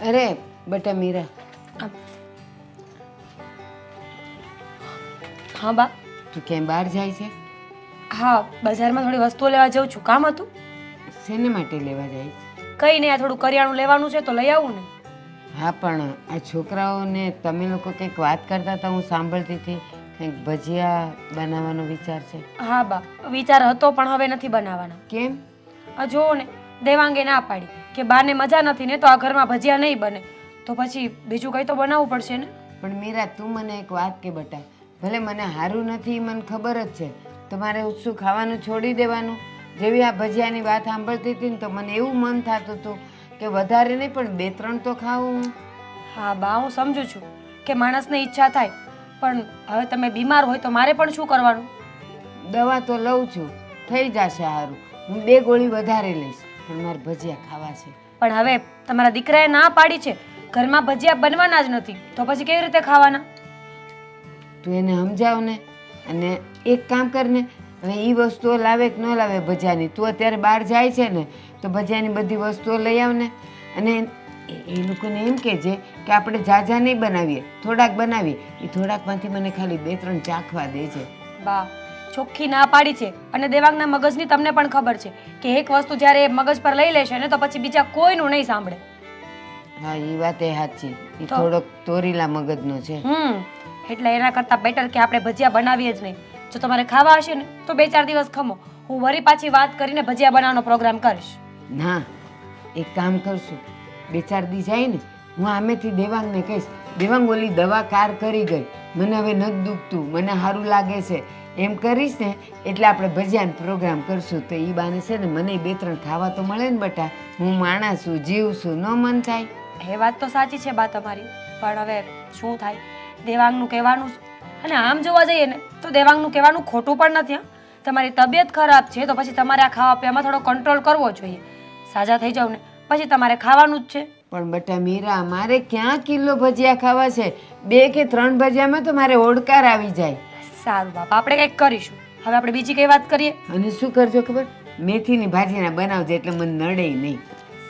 અરે બટા મીરા. હા બા. તું ક્યાંય બહાર જાય છે? હા બજારમાં થોડી વસ્તુઓ લેવા જઉં છું. કામ હતું? શેને માટે લેવા જાય છે? કઈ નહીં આ થોડું કરિયાણું લેવાનું છે તો લઈ આવું ને. હા પણ આ છોકરાઓને તમે લોકો કંઈક વાત કરતા હતા હું સાંભળતી હતી. કંઈક ભજીયા બનાવવાનો વિચાર છે. હા બા. વિચાર હતો પણ હવે નથી બનાવવાનો. કેમ? આ જોવો ને દેવાંગે ના પાડી. કે બાને મજા નથી ને તો આ ઘરમાં ભજીયા નહીં બને. તો પછી બીજું કંઈ તો બનાવવું પડશે ને? પણ મીરા તું મને એક વાત કે બટા. ભલે મને સારું નથી મને ખબર જ છે. તમારે શું ખાવાનું છોડી દેવાનું. જેવી આ ભજીયાની વાત સાંભળતી હતી ને તો મને એવું મન થતું હતું કે વધારે નહીં પણ બે ત્રણ તો ખાવું હા. બા હું સમજુ છું કે માણસને ઈચ્છા થાય. પણ હવે તમે બીમાર હોય તો મારે પણ શું કરવાનું? દવા તો લઉં છું. થઈ જશે સારું હું બે ગોળી વધારે લઈશ. પણ મારે ભજીયા ખાવા છે. પણ હવે તમારા દીકરાએ ના પાડી છે. ઘરમાં ભજીયા બનવાના જ નથી. તો પછી કેવી રીતે ખાવાના? તું એને સમજાવ ને અને એક કામ કર ને હવે એ વસ્તુઓ લાવે કે ન લાવે ભજીયાની? તું અત્યારે બહાર જાય છે ને તો ભજીયાની બધી વસ્તુઓ લઈ આવ ને અને એ- લોકોને એમ કહેજે કે આપણે ઝાઝા નહીં બનાવીએ થોડાક બનાવીએ. એ થોડાકમાંથી મને ખાલી બે ત્રણ ચાખવા દે છે બા ચોખ્ખી ના પાડી છે અને દેવાંગના મગજની તમને પણ ખબર છે કે એક વસ્તુ જ્યારે એ મગજ પર લઈ લેશે ને તો પછી બીજા કોઈનું નહીં સાંભળે. હા એ વાત એ સાચી. એ થોડોક તોરીલા મગજનો છે. હમ એટલે એના કરતાં બેટર કે આપણે ભજીયા બનાવીએ જ નહીં. જો તમારે ખાવા હશે ને તો બે ચાર દિવસ ખમો. હું વરી પાછી વાત કરીને ભજીયા બનાવવાનો પ્રોગ્રામ કરીશ. ના એક કામ કરશું. બે ચાર દી જાય ને હું આમેથી દેવાંગને કહીશ દેવાંગ ઓલી દવા કાર કરી ગઈ. મને હવે નથી દુખતું મને સારું લાગે છે. એમ કરીશ ને એટલે આપણે ભજીયાનો પ્રોગ્રામ કરશું. તો એ બાને છે ને મને બે ત્રણ ખાવા તો મળે ને બટા હું માણસ છું જીવ છું ન મન થાય. એ વાત તો સાચી છે બા તમારી પણ હવે શું થાય? દેવાંગનું કહેવાનું અને આમ જોવા જઈએ ને તો દેવાંગનું કહેવાનું ખોટું પણ નથી હા. તમારી તબિયત ખરાબ છે તો પછી તમારે આ ખાવા પીવામાં થોડો કંટ્રોલ કરવો જોઈએ. સાજા થઈ જાવ ને પછી તમારે ખાવાનું જ છે. પણ બટા મીરા મારે ક્યાં કિલો ભજીયા ખાવા છે? બે કે ત્રણ ભજીયામાં તો મારે ઓડકાર આવી જાય. સારું બાપા. આપણે કંઈક કરીશું. હવે આપણે બીજી કઈ વાત કરીએ? અને શું કરજો ખબર? મેથીની ભાજીના બનાવજે એટલે મને નડે નહીં.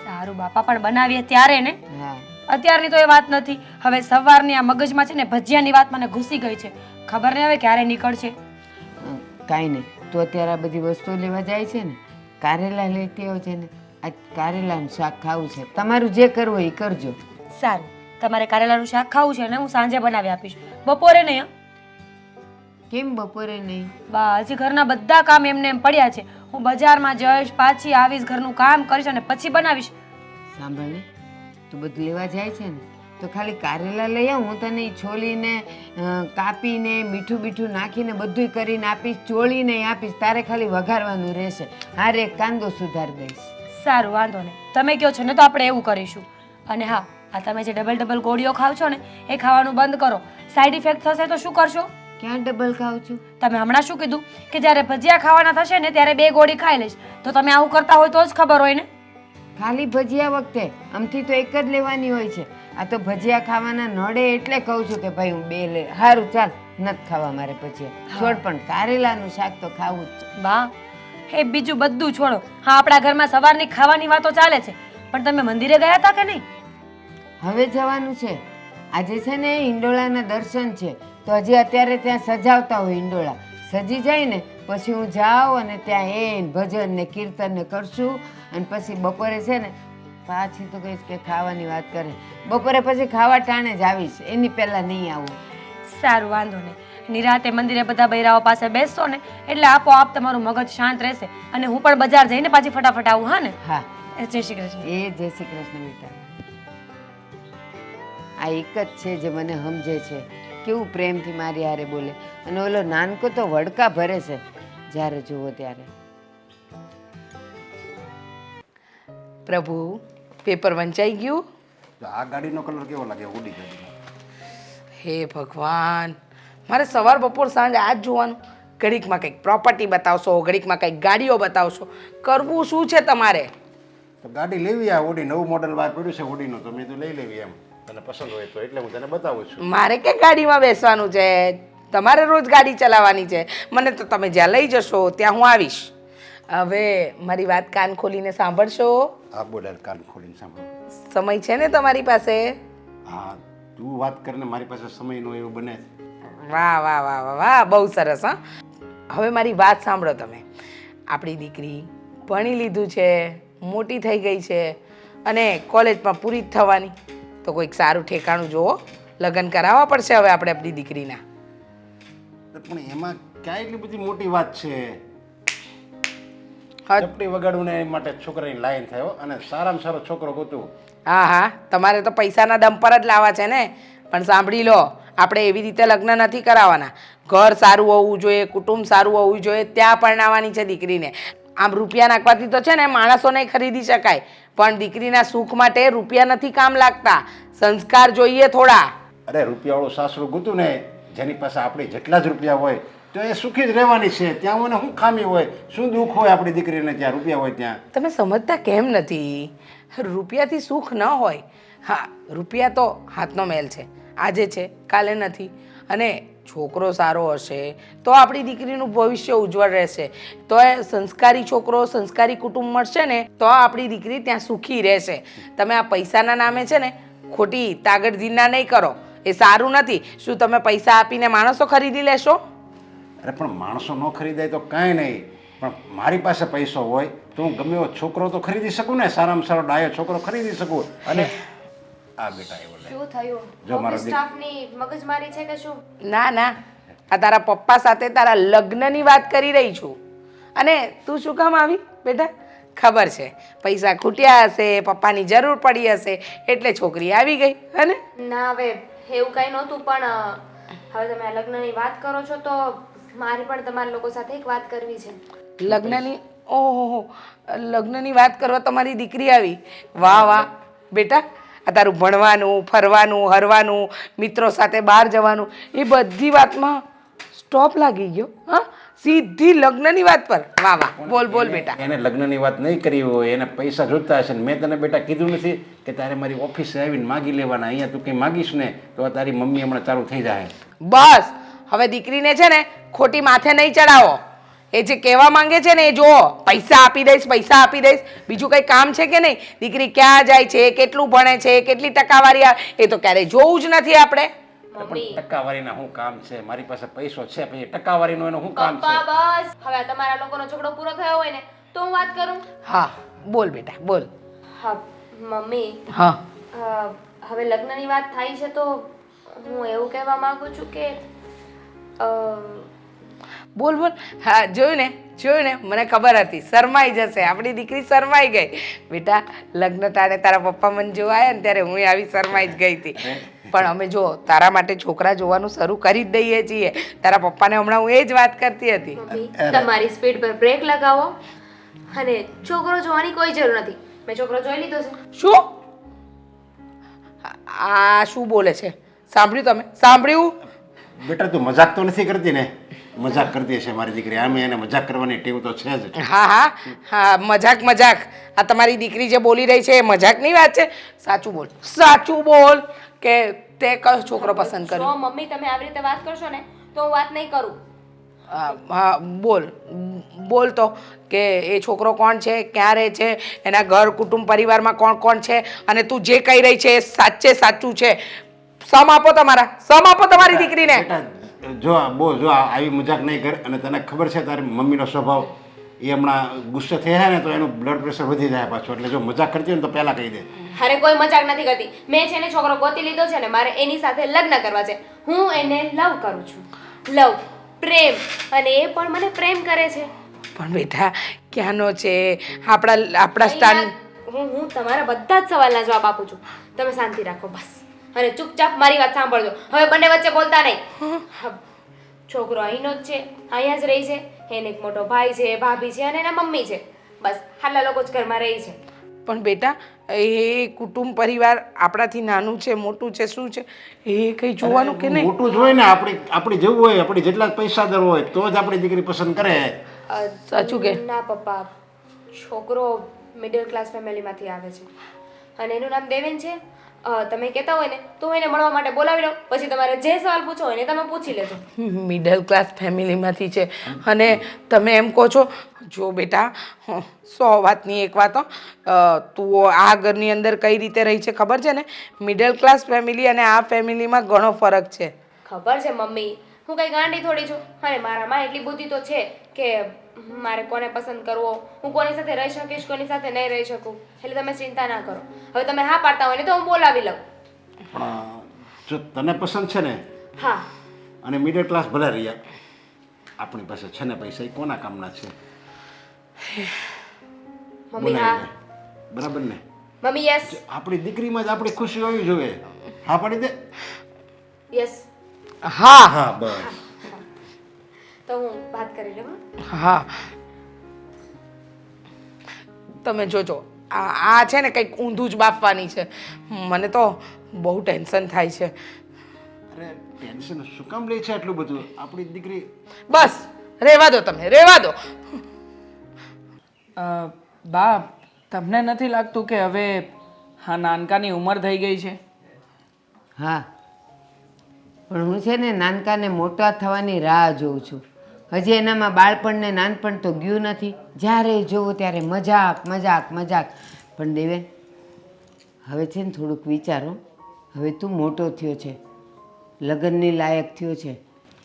સારું બાપા. પણ બનાવીએ ત્યારે ને? હા. અત્યારની તો એ વાત નથી. હવે સવારની આ મગજમાં છે ને ભજીયાની વાત મને ઘૂસી ગઈ છે. ખબર નહીં હવે ક્યારે નીકળશે? કાંઈ નહીં. તું અત્યારે આ બધી વસ્તુઓ લેવા જાય છે ને? કારેલા લેતી આવજે ને. આ કારેલાનું શાક ખાવું છે. તમારું જે કરવું એ કરજો. સારું. તમારે કારેલાનું શાક ખાવું છે ને હું સાંજે બનાવી આપીશ. બપોરે નહીં? કેમ બપોરે નહીં? બા હજી ઘરના બધા કામ એમને એમ પડ્યા છે. હું બજારમાં જઈશ પાછી આવીશ ઘરનું કામ કરીશ અને પછી બનાવીશ. સાંભળ ને તું બધું લેવા જાય છે ને તો ખાલી કારેલા લઈ આવ હું તને છોલીને કાપીને મીઠું બીઠું નાખીને બધુંય કરીને આપીશ ચોળીને આપીશ તારે ખાલી વઘારવાનું રહેશે. હારે કાંદો સુધાર દઈશ. સારું વાંધો નહીં. તમે કહો છો ને તો આપણે એવું કરીશું. અને હા આ તમે જે ડબલ ડબલ ગોળીઓ ખાવ છો ને એ ખાવાનું બંધ કરો. સાઈડ ઇફેક્ટ થશે તો શું કરશો? ક્યાં ડબલ ખાઉં છું? તમે હમણાં શું કીધું? કે જ્યારે ભજીયા ખાવાના થશે ને ત્યારે બે ગોળી ખાઈ લઈશ. તો તમે આવું કરતા હોય તો જ ખબર હોય ને? ખાલી ભજીયા વખતે. આમથી તો એક જ લેવાની હોય છે. આ તો ભજીયા ખાવાના નડે એટલે કહું છું કે ભાઈ હું બે લે. સારું ચાલ. નથી ખાવા મારે ભજીયા. છોડ પણ. કારેલાનું શાક તો ખાવું જ. બા હે બીજું બધું છોડો. હા આપણા ઘરમાં સવારની ખાવાની વાતો ચાલે છે. પણ તમે મંદિરે ગયા હતા કે નહીં? હવે જવાનું છે. આજે છે ને હિંડોળાના દર્શન છે. તો હજી અત્યારે ત્યાં સજાવતા હોય ઈંડોળા. સજી જાય ને પછી હું જાઉં અને ત્યાં એન ભજન ને કીર્તન ને કરશું. અને પછી બપોરે છે ને પાછી તો કહીશ કે ખાવાની વાત કરે. બપોરે પછી ખાવા ટાણે જ આવીશ. એની પહેલાં નહીં આવું. સારું વાંધો નહીં. નિરાતે મંદિરે બધા બૈરાઓ પાસે બેસશો ને એટલે આપોઆપ તમારું મગજ શાંત રહેશે. અને હું પણ બજાર જઈને પાછી ફટાફટ આવું હા ને? હા. જય શ્રી કૃષ્ણ. એ જય શ્રી કૃષ્ણ બેટા. આ એક જ છે જે મને સમજે છે. કેવું પ્રેમથી મારી હારે બોલે? અને ઓલો નાનકો તો વડકા ભરે છે જ્યારે જુઓ ત્યારે. પ્રભુ પેપર વંચાઈ ગયું? તો આ ગાડીનો કલર કેવો લાગે ઉડી ગયો હે ભગવાન મારે સવાર બપોર સાંજ આ જ જોવાનું. ઘડીકમાં કંઈક પ્રોપર્ટી બતાવશો ઘડીકમાં કંઈક ગાડીઓ બતાવશો. કરવું શું છે તમારે? તો ગાડી લેવી આ ઓડી નવું મોડલ બહાર પડ્યું છે ઓડીનું તો મેં તો લઈ લેવી એમ. તને પસંદ હોય તો એટલે હું તને બતાવું છું. મારે કે ગાડીમાં બેસવાનું છે? તમારે રોજ ગાડી ચલાવવાની છે? મને તો તમે જ્યાં લઈ જશો ત્યાં હું આવીશ. હવે મારી વાત કાન ખોલીને સાંભળશો? આ બોર્ડર કાન ખોલીને સાંભળો. સમય છે ને તમારી પાસે? હા તું વાત કરીને મારી પાસે સમય નો એવું બને. વાહ વાહ વાહ વાહ વાહ બહુ સરસ હા. હવે મારી વાત સાંભળો તમે. આપણી દીકરી ભણી લીધું છે મોટી થઈ ગઈ છે અને કોલેજમાં પૂરી જ થવાની. તો કોઈક સારું ઠેકાણું જુઓ. લગ્ન કરાવવા પડશે હવે આપણે આપણી દીકરીના. પણ એમાં ક્યાં એટલી બધી મોટી વાત છે? ચપટી વગાડવું ને એ માટે છોકરાની લાઈન થયો અને સારામાં સારો છોકરો ગોતું. હા હા. તમારે તો પૈસાના દમ પર જ લાવવા છે ને. પણ સાંભળી લો આપણે એવી રીતે લગ્ન નથી કરાવવાના. ઘર સારું હોવું જોઈએ કુટુંબ સારું હોવું જોઈએ ત્યાં પરણાવવાની છે દીકરીને. આમ રૂપિયા નાખવાથી તો છે ને માણસોને ખરીદી શકાય. પણ દીકરીના સુખ માટે રૂપિયા નથી કામ લાગતા. સંસ્કાર જોઈએ થોડા. અરે રૂપિયાવાળું સાસરું ગુતું ને જેની પાસે આપણે જેટલા જ રૂપિયા હોય તો એ સુખી જ રહેવાની છે. ત્યાં મને શું ખામી હોય? શું દુઃખ હોય આપણી દીકરીને ત્યાં રૂપિયા હોય ત્યાં? તમે સમજતા કેમ નથી? રૂપિયાથી સુખ ન હોય. હા રૂપિયા તો હાથનો મેલ છે. આજે છે કાલે નથી. અને છોકરો સારો હશે, તો આપણી દીકરીનું ભવિષ્ય ઉજ્જવળ રહેશે. તો એ સંસ્કારી છોકરો, સંસ્કારી કુટુંબ મળશે ને, તો આપણી દીકરી ત્યાં સુખી રહેશે. તમે આ પૈસાના નામે છે ને, ખોટી તાગડધીના નહીં કરો. એ સારું નથી. શું તમે પૈસા આપીને માણસો ખરીદી લેશો? અરે, પણ માણસો ન ખરીદાય તો કાંઈ નહીં. પણ મારી પાસે પૈસો હોય, તો હું ગમે એવો છોકરો તો ખરીદી શકું ને? સારામાં સારો ડાયો છોકરો ખરીદી શકું. અને આ બેટા એવો શું થયું? જો મારો દીક- સ્ટાફની મગજમારી છે કે શું? ના ના. આ તારા પપ્પા સાથે તારા લગ્નની વાત કરી રહી છું. અને તું શું કામ આવી બેટા? ખબર છે. પૈસા ખૂટ્યા હશે પપ્પાની જરૂર પડી હશે એટલે છોકરી આવી ગઈ હે ના? હવે એવું કંઈ નહોતું પણ અ, હવે તમે આ લગ્નની વાત કરો છો તો મારે પણ તમારા લોકો સાથે એક વાત કરવી છે. લગ્નની ઓહો લગ્નની વાત કરવા તમારી દીકરી આવી. વાહ વાહ. બેટા આ તારું ભણવાનું ફરવાનું હરવાનું મિત્રો સાથે બહાર જવાનું એ બધી વાતમાં સ્ટોપ લાગી ગયો હા? સીધી લગ્નની વાત પર. વાહ વાહ. બોલ બોલ બેટા. એને લગ્નની વાત નહીં કરી હોય એને પૈસા જોતા હશે ને મેં તને બેટા કીધું નથી કે તારે મારી ઓફિસે આવીને માગી લેવાના અહીંયા તું કંઈ માગીશ ને તો તારી મમ્મી હમણાં ચાલુ થઈ જાય. બસ. હવે દીકરીને છે ને ખોટી માથે નહીં ચડાવો. એ જે કહેવા માંગે છે ને એ જુઓ પૈસા આપી દઈશ પૈસા આપી દઈશ. બીજું કંઈ કામ છે કે નહીં? દીકરી ક્યાં જાય છે કેટલું ભણે છે કેટલી ટકાવારી એ તો ક્યારેય જોવું જ નથી આપણે. ટકાવારીના શું કામ છે? મારી પાસે પૈસો છે પછી ટકાવારીનું એનું શું કામ છે? બસ. હવે તમારા લોકોનો ઝઘડો પૂરો થયો હોય ને તો હું વાત કરું? હા બોલ બેટા બોલ. હા મમ્મી. હા. હવે લગ્નની વાત થાય છે તો હું એવું કહેવા માંગુ છું કે બોલ બોલ. હા જોયું ને? જોયું ને? મને ખબર હતી. શરમાઈ જશે. આપણી દીકરી શરમાઈ ગઈ. બેટા લગ્ન તારે તારા પપ્પા મને જોવા આવ્યા ને ત્યારે હું આવી શરમાઈ જ ગઈ હતી. પણ અમે જો તારા માટે છોકરા જોવાનું શરૂ કરી જ દઈએ છીએ. તારા પપ્પાને હમણાં હું એ જ વાત કરતી હતી. તમારી સ્પીડ પર બ્રેક લગાવો અને છોકરો જોવાની કોઈ જરૂર નથી. મેં છોકરો જોઈ લીધો છે. શું? આ શું બોલે છે? સાંભળ્યું તમે? સાંભળ્યું? બેટા તું મજાક તો નથી કરતી ને? મજાક કરતી હશે મારી દીકરી. આમે એને મજાક કરવાની ટેવ તો છે જ. હા હા હા મજાક મજાક. આ તમારી દીકરી જે બોલી રહી છે એ મજાકની વાત છે? સાચું બોલ. સાચું બોલ કે તે કયો છોકરો પસંદ જો કર્યો? મમ્મી તમે આવી રીતે વાત કરશો ને તો હું વાત નહીં કરું. હા હા બોલ. બોલ તો કે એ છોકરો કોણ છે ક્યાં રહે છે એના ઘર કુટુંબ પરિવારમાં કોણ કોણ છે અને તું જે કહી રહી છે એ સાચે સાચું છે. સમ આપો તમારા. સમ આપો તમારી દીકરીને. બેટા જો આ બહુ જો આવી મજાક નહીં કર અને તને ખબર છે તારી મમ્મીનો સ્વભાવ એ હમણાં ગુસ્સે થયા ને તો એનું બ્લડ પ્રેશર વધી જાય પાછું. એટલે જો મજાક કરતી હોય ને તો પહેલાં કહી દે. અરે કોઈ મજાક નથી કરતી. મેં છે ને છોકરો ગોતી લીધો છે ને મારે એની સાથે લગ્ન કરવા છે. હું એને લવ કરું છું. લવ પ્રેમ અને એ પણ મને પ્રેમ કરે છે. પણ બેટા ક્યાંનો છે? આપણા આપણા સ્થાન હું હું તમારા બધા જ સવાલના જવાબ આપું છું. તમે શાંતિ રાખો બસ. અને ચૂપચાપ મારી વાત સાંભળજો. હવે બંને વચ્ચે બોલતા નહીં. હા, છોકરો અહીંનો જ છે અહીંયા જ રહી છે એને એક મોટો ભાઈ છે ભાભી છે અને એના મમ્મી છે. બસ હાલા લોકો જ ઘરમાં રહી છે. પણ બેટા એ કુટુંબ પરિવાર આપણાથી નાનું છે મોટું છે શું છે? એ કંઈ જોવાનું કે નહીં? મોટું જ હોય ને આપણે આપણે જેવું હોય આપણે જેટલા પૈસા દર હોય તો જ આપણી દીકરી પસંદ કરે. સાચું કે? ના પપ્પા. છોકરો મિડલ ક્લાસ ફેમિલીમાંથી આવે છે. અને એનું નામ દેવેન છે. તમે કહેતા હોય ને તો હું એને મળવા માટે બોલાવી લઉં પછી તમારે જે સવાલ પૂછો હોય ને તમે પૂછી લેજો. મિડલ ક્લાસ ફેમિલીમાંથી છે. અને તમે એમ કહો છો જો બેટા સો વાતની એક વાત. તું આ ઘરની અંદર કઈ રીતે રહી છે ખબર છે ને? મિડલ ક્લાસ ફેમિલી અને આ ફેમિલીમાં ઘણો ફરક છે. ખબર છે મમ્મી. હું કઈ ગાંડી થોડી છું. અને મારામાં એટલી બુદ્ધિ તો છે કે મારે કોને પસંદ કરવો? હું કોની સાથે રહી શકીશ કોની સાથે નહીં રહી શકું? એટલે તમે ચિંતા ના કરો. હવે તમે હા પાડતા હોય ને તો હું બોલાવી લઉં. પણ જો તને પસંદ છે ને હા. અને મિડલ ક્લાસ ભલે રહ્યા આપણી પાસે છે ને પૈસા એ કોના કામના છે? મમ્મી હા. બરાબર ને? Mummy yes. આપણી દીકરીમાં જ આપણી ખુશી હોવી જોઈએ. હા પાડી દે. યસ. હા. હા બસ. તો હું વાત કરી લઉં હા? તમે જોજો આ આ છે ને કંઈક ઊંધું જ બાફવાની છે. મને તો બહુ ટેન્શન થાય છે. અરે ટેન્શન શું કામ લે છે આટલું બધું? આપણી દીકરી બસ રહેવા દો તમે રહેવા દો. બા તમને નથી લાગતું કે હવે હા નાનકાની ઉંમર થઈ ગઈ છે? હા. પણ હું છે ને નાનકાને મોટા થવાની રાહ જોઉં છું. હજી એનામાં બાળપણને નાનપણ તો ગયું નથી. જ્યારે જોવું ત્યારે મજાક મજાક મજાક. પણ દેવેન હવે છે ને થોડુંક વિચારો. હવે તું મોટો થયો છે. લગ્નની લાયક થયો છે.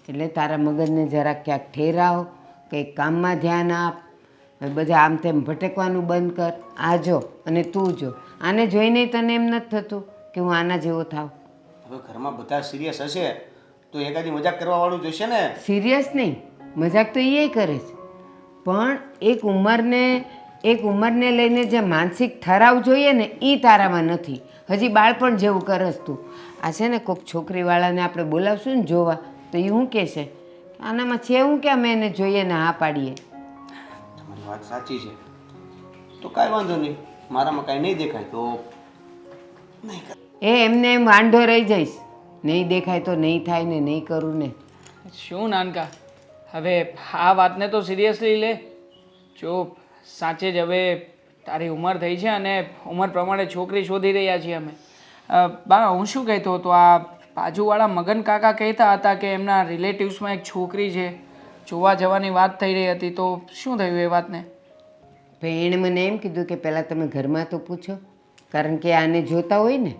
એટલે તારા મગજને જરાક ક્યાંક ઠેરાવ કંઈક કામમાં ધ્યાન આપ. બધા આમ તેમ ભટકવાનું બંધ કર. આ જો અને તું જો. આને જોઈને તને એમ નથી થતું કે હું આના જેવો થાવ. હવે ઘરમાં બધા સિરિયસ હશે તો એકાદી મજાક કરવા વાળું જોઈશે ને? સિરિયસ નહીં. મજાક તો એ કરે છે. પણ એક ઉંમરને એક ઉંમરને લઈને જે માનસિક ઠરાવ જોઈએ ને એ તારામાં નથી. હજી બાળપણ જેવું કરસ તું. આ છે ને કોઈક છોકરીવાળાને આપણે બોલાવશું ને જોવા. તો એ શું કહેશે? આનામાં છે હું કે અમે એને જોઈએ ને હા પાડીએ. તમારી વાત સાચી છે. તો કાંઈ વાંધો નહીં. મારામાં કાંઈ નહીં દેખાય તો નહીં એ એમને એમ વાંઢો રહી જઈશ. નહીં દેખાય તો નહીં થાય ને નહીં કરું ને. શું નાનકા? હવે આ વાતને તો સિરિયસલી લે. જો સાચે જ હવે તારી ઉંમર થઈ છે અને ઉંમર પ્રમાણે છોકરી શોધી રહ્યા છીએ અમે. બા હું શું કહેતો હતો? આ બાજુવાળા મગન કાકા કહેતા હતા કે એમના રિલેટિવ્સમાં એક છોકરી છે. જોવા જવાની વાત થઈ રહી હતી તો શું થયું એ વાતને? પણ એણે મને એમ કીધું કે પહેલાં તમે ઘરમાં તો પૂછો કારણ કે આને જોતા હોય ને.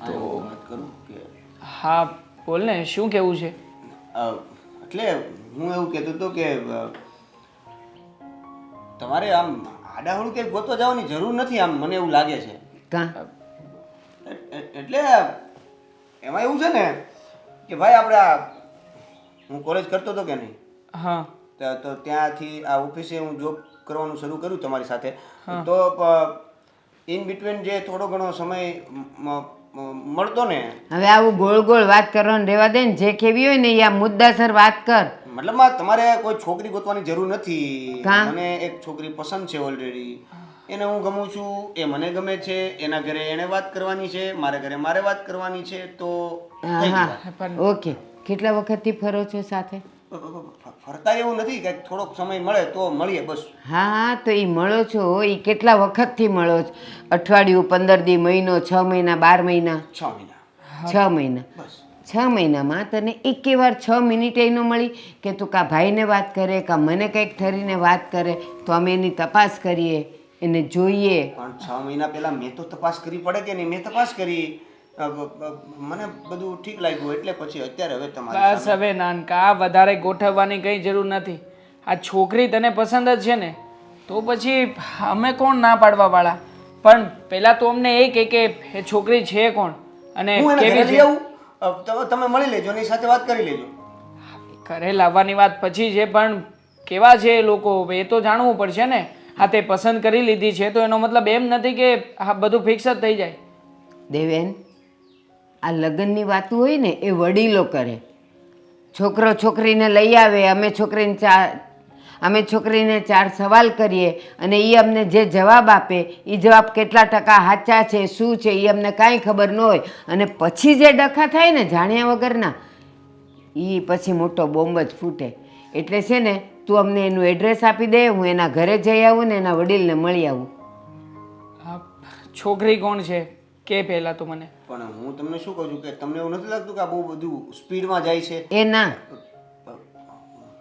વાત કરું કે હા બોલ ને શું કહેવું છે? એટલે હું એવું કહેતો હતો કે તમારે આમ આડાહળું કે ગોતવા જવાની જરૂર નથી આમ મને એવું લાગે છે. કાં? એટલે એમાં એવું છે ને કે ભાઈ આપણે આ હું કોલેજ કરતો હતો કે નહીં? હા. તો ત્યાંથી આ ઓફિસે હું જોબ કરવાનું શરૂ કર્યું તમારી સાથે. તો ઇન બિટવીન જે થોડો ઘણો સમય મળતો ને હવે આવું ગોળ ગોળ વાત કરવાનું રહેવા દે ને જે કેવી હોય ને એ આ મુદ્દાસર વાત કર. મતલબમાં તમારે કોઈ છોકરી ગોતવાની જરૂર નથી. હા. મને એક છોકરી પસંદ છે ઓલરેડી એને હું ગમું છું એ મને ગમે છે એના ઘરે એને વાત કરવાની છે મારે ઘરે મારે વાત કરવાની છે તો હા થઈ ગઈ હા ઓકે. કેટલા વખતથી ફરો છો સાથે? ફરતા એવું નથી કે થોડોક સમય મળે તો મળીએ બસ. હા હા તો એ મળો છો. એ કેટલા વખતથી મળો છો? અઠવાડિયું પંદર દી મહિનો છ મહિના બાર મહિના? છ મહિના. છ મહિના. બસ. છ મહિનામાં તને એકે વાર છ મિનિટ એનો મળી કે તું કાં ભાઈને વાત કરે કાં મને કંઈક ઠરીને વાત કરે તો અમે એની તપાસ કરીએ એને જોઈએ. પણ છ મહિના પહેલા મેં તો તપાસ કરવી પડે કે નહીં? મેં તપાસ કરી. મને બધું ઠીક લાગ્યું એટલે પછી અત્યારે હવે તમારે બસ હવે નાનકા આ વધારે ગોઠવવાની કંઈ જરૂર નથી. આ છોકરી તને પસંદ જ છે ને તો પછી અમે કોણ ના પાડવા વાળા? પણ પેલા તો અમને એ કે કે છોકરી છે કોણ? અને કેવી છે? તમે મળી લેજો એની સાથે વાત કરી લેજો. ઘરે લાવવાની વાત પછી છે પણ કેવા છે એ લોકો? એ તો જાણવું પડશે ને. હા તે પસંદ કરી લીધી છે તો એનો મતલબ એમ નથી કે આ બધું ફિક્સ જ થઈ જાય. દેવેન આ લગ્નની વાતું હોય ને એ વડીલો કરે. છોકરો છોકરીને લઈ આવે અમે છોકરીને ચાર અમે છોકરીને ચાર સવાલ કરીએ અને એ અમને જે જવાબ આપે એ જવાબ કેટલા ટકા સાચા છે શું છે એ અમને કાંઈ ખબર ન હોય. અને પછી જે ડખા થાય ને જાણ્યા વગરના એ પછી મોટો બોમ્બ જ ફૂટે. એટલે છે ને તું અમને એનું એડ્રેસ આપી દે હું એના ઘરે જઈ આવું ને એના વડીલને મળી આવું. છોકરી કોણ છે? કે પહેલાં તો મને. પણ હું તમને શું કહું છું કે તમને એવું નથી લાગતું કે આ બહુ બધું સ્પીડમાં જાય છે? એ ના.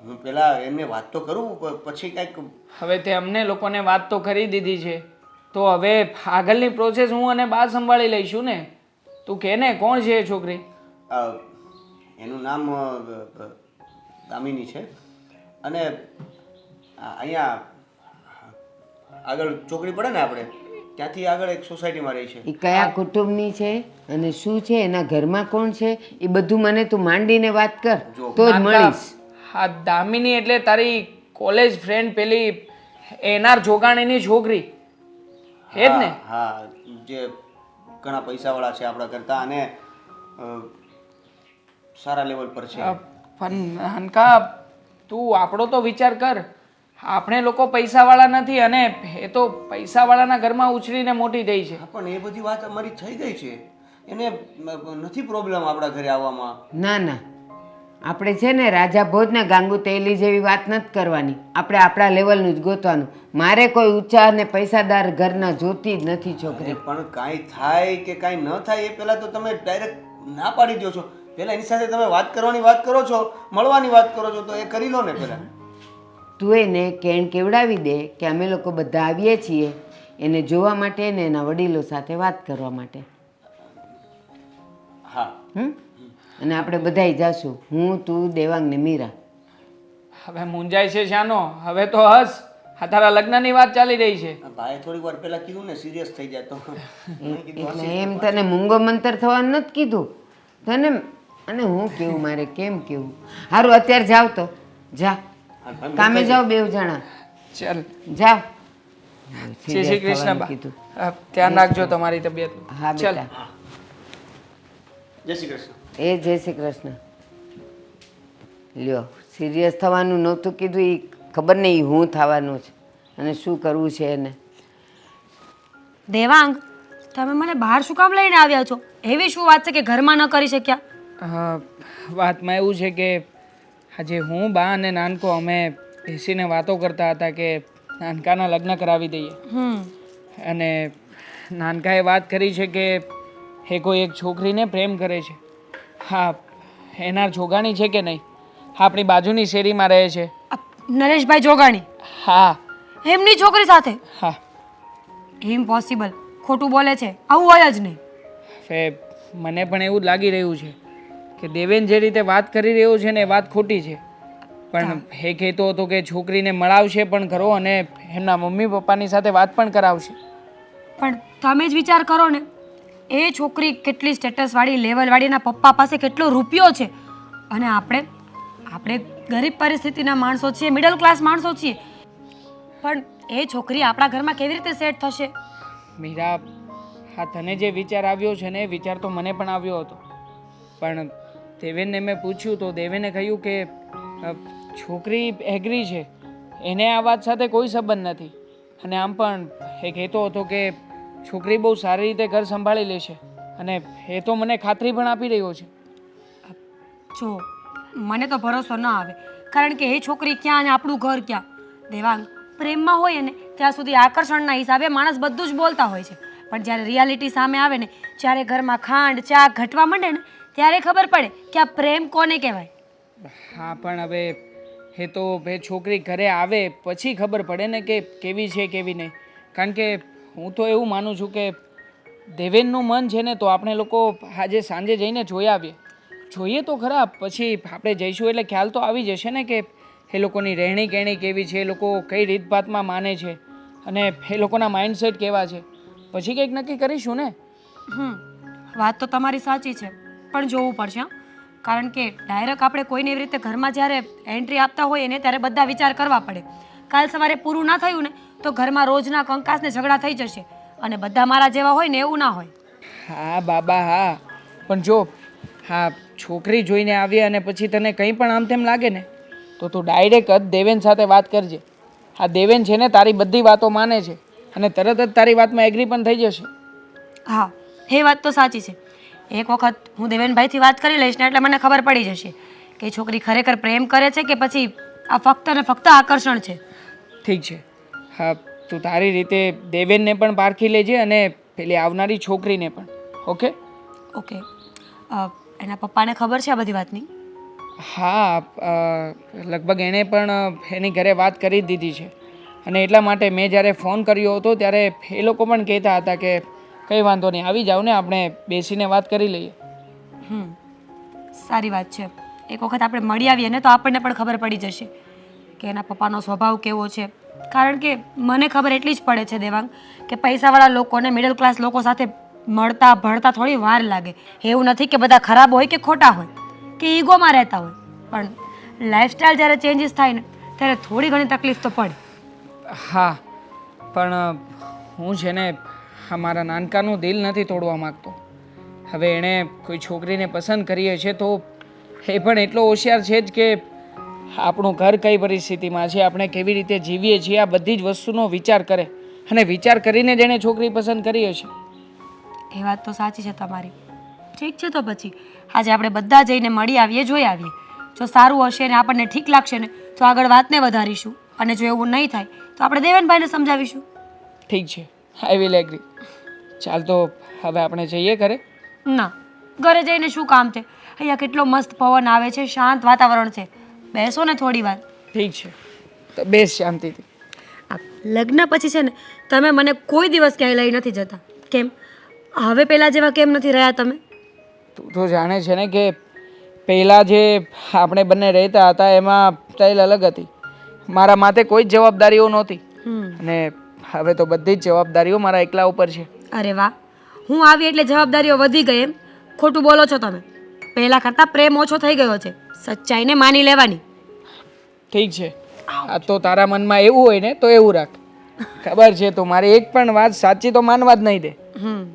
હું પેલા એમને વાત તો કરું પછી કંઈક હવે તે અમને લોકોને વાત તો કરી દીધી છે. તો હવે આગળની પ્રોસેસ હું અને બા સંભાળી લઈશું ને? તું કે ને કોણ છે એ છોકરી? એનું નામ દામિની છે. અને અહીંયા આગળ ચોકડી પડે ને આપણે ત્યાંથી આગળ એક સોસાયટીમાં રહી છે. એ કયા કુટુંબની છે અને શું છે? એના ઘરમાં કોણ છે? એ બધું મને તું માંડીને વાત કર. તો જ મળીશ. હા દામિની એટલે તારી કોલેજ ફ્રેન્ડ પેલી એનાર જોગાણીની છોકરી. હે જ ને? હા જે ઘણા પૈસાવાળા છે આપણા કરતા અને સારા લેવલ પર છે. પણ હનકા તું આપણો તો વિચાર કર. આપણે લોકો પૈસાવાળા નથી અને એ તો પૈસાવાળાના ઘરમાં ઉછરીને મોટી થઈ છે. પણ એ બધી વાત અમારી થઈ ગઈ છે. એને નથી પ્રોબ્લેમ આપણા ઘરે આવવામાં. ના ના. આપણે છે ને રાજા ભોજને ગાંગુ તેલી જેવી વાત નથી કરવાની. આપણે આપણા લેવલનું જ ગોતવાનું. મારે કોઈ ઊંચા અને પૈસાદાર ઘરના જોતી જ નથી છોકરી. પણ કાંઈ થાય કે કાંઈ ન થાય એ પહેલાં તો તમે ડાયરેક્ટ ના પાડી દો છો. પહેલાં એની સાથે તમે વાત કરવાની વાત કરો છો મળવાની વાત કરો છો તો એ કરી લો ને પહેલાં. તું એને કેણ કેવડાવી દે કે અમે લોકો બધા આવીએ છીએ એને જોવા માટે ને એના વડીલો સાથે વાત કરવા માટે. હા. હમ? અને આપણે બધાય જાશું. હું તું દેવાંગ ને મીરા. હવે મુંજાય છે શાનો. હવે તો હસ. આ તારા લગ્નની વાત ચાલી રહી છે. ભાઈ થોડીક વાર પહેલાં કીધું ને સિરિયસ થઈ જાય તો. એટલે એમ તને મૂંગો મંતર થવાનું નથી કીધું. તને અને હું કેવું મારે કેમ કેવું? હારું અત્યારે જાવ તો. જા. કામે જાઓ બેવ જણા. ચાલ. જાવ શ્રી શ્રી કૃષ્ણ કીધું. ધ્યાન રાખજો તમારી તબિયત. હા ચાલ. જય શ્રી કૃષ્ણ. એ જય શ્રી કૃષ્ણ. લ્યો સિરિયસ થવાનું નહોતું કીધું એ ખબર નહીં હું થવાનું છે અને શું કરવું છે એને. દેવાંગ તમે મને બહાર શું કામ લઈને આવ્યા છો? એવી શું વાત છે કે ઘરમાં ન કરી શક્યા? વાતમાં એવું છે કે આજે હું બા અને નાનકો અમે બેસીને વાતો કરતા હતા કે નાનકાના લગ્ન કરાવી દઈએ. હમ. અને નાનકાએ વાત કરી છે કે એ કોઈ એક છોકરીને પ્રેમ કરે છે. હા એના જોગાણી છે કે નહીં? આપણી બાજુની શેરીમાં રહે છે. નરેશભાઈ જોગાણી? હા. એમની છોકરી સાથે? હા. ઇમ્પોસિબલ ખોટું બોલે છે. આવું હોય જ નહીં. ફે મને પણ એવું લાગી રહ્યું છે કે દેવેન જે રીતે વાત કરી રહ્યો છે ને એ વાત ખોટી છે. પણ એ કહેતો હતો કે છોકરીને મળાવશે પણ ખરો અને એમના મમ્મી પપ્પાની સાથે વાત પણ કરાવશે. પણ તમે જ વિચાર કરો ને. એ છોકરી કેટલી સ્ટેટસવાળી લેવલવાળી એના પપ્પા પાસે કેટલો રૂપિયો છે? અને આપણે આપણે ગરીબ પરિસ્થિતિના માણસો છીએ મિડલ ક્લાસ માણસો છીએ. પણ એ છોકરી આપણા ઘરમાં કેવી રીતે સેટ થશે? મીરા હા તને જે વિચાર આવ્યો છે ને, એ વિચાર તો મને પણ આવ્યો હતો. પણ દેવેનને મેં પૂછ્યું તો દેવેને કહ્યું કે છોકરી એગ્રી છે. એને આ વાત સાથે કોઈ સંબંધ નથી. અને આમ પણ એ કહેતો હતો કે છોકરી બહુ સારી રીતે ઘર સંભાળી લેશે અને એ તો મને ખાતરી પણ આપી રહ્યો છે. જો મને તો ભરોસો ન આવે. કારણ કે એ છોકરી ક્યાં અને આપણું ઘર ક્યાં? દેવાંગ પ્રેમમાં હોય ને ત્યાં સુધી આકર્ષણના હિસાબે માણસ બધું જ બોલતા હોય છે. પણ જ્યારે રિયાલિટી સામે આવે ને જ્યારે ઘરમાં ખાંડ ચા ઘટવા માંડે ને ત્યારે ખબર પડે કે આ પ્રેમ કોને કહેવાય. હા પણ હવે એ તો એ છોકરી ઘરે આવે પછી ખબર પડે ને કે કેવી છે કેવી નહીં. કારણ કે હું તો એવું માનું છું કે દેવેનનું મન છે ને તો આપણે લોકો આજે સાંજે જઈને જોઈ આવીએ. જોઈએ તો ખરા, પછી આપણે જઈશું એટલે ખ્યાલ તો આવી જશે ને કે એ લોકોની રહેણી કહેણી કેવી છે, એ લોકો કઈ રીતભાતમાં માને છે અને એ લોકોના માઇન્ડસેટ કેવા છે. પછી કંઈક નક્કી કરીશું ને? હમ, વાત તો તમારી સાચી છે, પણ જોવું પડશે. કારણ કે ડાયરેક્ટ આપણે કોઈને એવી રીતે ઘરમાં જ્યારે એન્ટ્રી આપતા હોઈએ ને ત્યારે બધા વિચાર કરવા પડે. કાલ સવારે પૂરું ના થયું ને તો ઘરમાં રોજના કંકાસને ઝઘડા થઈ જશે અને બધા મારા જેવા હોય ને એવું ના હોય. હા બાબા હા. પણ જો હા છોકરી જોઈને આવી અને પછી તને કંઈ પણ આમ તેમ લાગે ને તો તું ડાયરેક્ટ જ દેવેન સાથે વાત કરજે. હા દેવેન છે ને તારી બધી વાતો માને છે અને તરત જ તારી વાતમાં એગ્રી પણ થઈ જશે. હા એ વાત તો સાચી છે. એક વખત હું દેવેનભાઈથી વાત કરી લઈશ ને એટલે મને ખબર પડી જશે કે છોકરી ખરેખર પ્રેમ કરે છે કે પછી આ ફક્ત ને ફક્ત આકર્ષણ છે. ઠીક છે. હા તું તારી રીતે દેવેનને પણ પારખી લેજે અને પેલી આવનારી છોકરીને પણ ઓકે? ઓકે. એના પપ્પાને ખબર છે આ બધી વાતની? હા લગભગ એણે પણ એની ઘરે વાત કરી જ દીધી છે. અને એટલા માટે મેં જ્યારે ફોન કર્યો હતો ત્યારે એ લોકો પણ કહેતા હતા કે કંઈ વાંધો નહીં આવી જાઓ ને આપણે બેસીને વાત કરી લઈએ. હમ સારી વાત છે. એક વખત આપણે મળી આવીએ ને તો આપણને પણ ખબર પડી જશે. કે એના પપ્પાનો સ્વભાવ કેવો છે. કારણ કે મને ખબર એટલી જ પડે છે દેવાંગ, કે પૈસાવાળા લોકોને મિડલ ક્લાસ લોકો સાથે મળતા ભળતા થોડી વાર લાગે. એવું નથી કે બધા ખરાબ હોય કે ખોટા હોય, કે ઈગોમાં રહેતા હોય. પણ લાઈફસ્ટાઈલ જ્યારે ચેન્જીસ થાય ને, ત્યારે થોડી ઘણી તકલીફ તો પડે. હા, પણ હું છે ને અમારા નાનકાનું દિલ નથી તોડવા માગતો. હવે એણે કોઈ છોકરીને પસંદ કરીએ છે તો એ પણ એટલો હોશિયાર છે જ કે આપણું ઘર કઈ પરિસ્થિતિમાં છે આપણે કેવી રીતે જીવીએ છીએ આ બધી જ વસ્તુનો વિચાર કરે. અને વિચાર કરીને જ એણે છોકરી પસંદ કરી હશે એ વાત તો સાચી છે તમારી. ઠીક છે તો પછી આજે આપણે બધા જઈને મળી આવીએ જોઈ આવીએ. જો સારું હશે ને આપણને ઠીક લાગશે ને તો આગળ વાતને વધારીશું. અને જો એવું નહીં થાય તો આપણે દેવેનભાઈને સમજાવીશું. ઠીક છે. આઈ વિલ એગ્રી ચાલ તો હવે આપણે જઈએ ઘરે? ના. ઘરે જઈને શું કામ છે? અહીંયા કેટલો મસ્ત પવન આવે છે શાંત વાતાવરણ છે. બેસો ને થોડી વાર. ઠીક છે. તો બેસ શાંતિથી. આ લગ્ન પછી છે ને તમે મને કોઈ દિવસ ક્યાંય લઈ નથી જતા. કેમ? હવે પહેલાં જેવા કેમ નથી રહ્યા તમે? તું તો જાણે છે ને કે પહેલાં જે આપણે બંને રહેતા હતા એમાં સ્ટાઈલ અલગ હતી. મારા માથે કોઈ જ જવાબદારીઓ નહોતી. અને હવે તો બધી જ જવાબદારીઓ મારા એકલા ઉપર છે. અરે વાહ. હું આવી એટલે જવાબદારીઓ વધી ગઈ એમ? ખોટું બોલો છો તમે. પહેલાં કરતાં પ્રેમ ઓછો થઈ ગયો છે. સચ્ચાઈને માની લેવાની. ઠીક છે. આ તો તારા મનમાં એવું હોય ને તો એવું રાખ. ખબર છે તો મારી એક પણ વાત સાચી તો માનવા જ નહીં દે. હમ.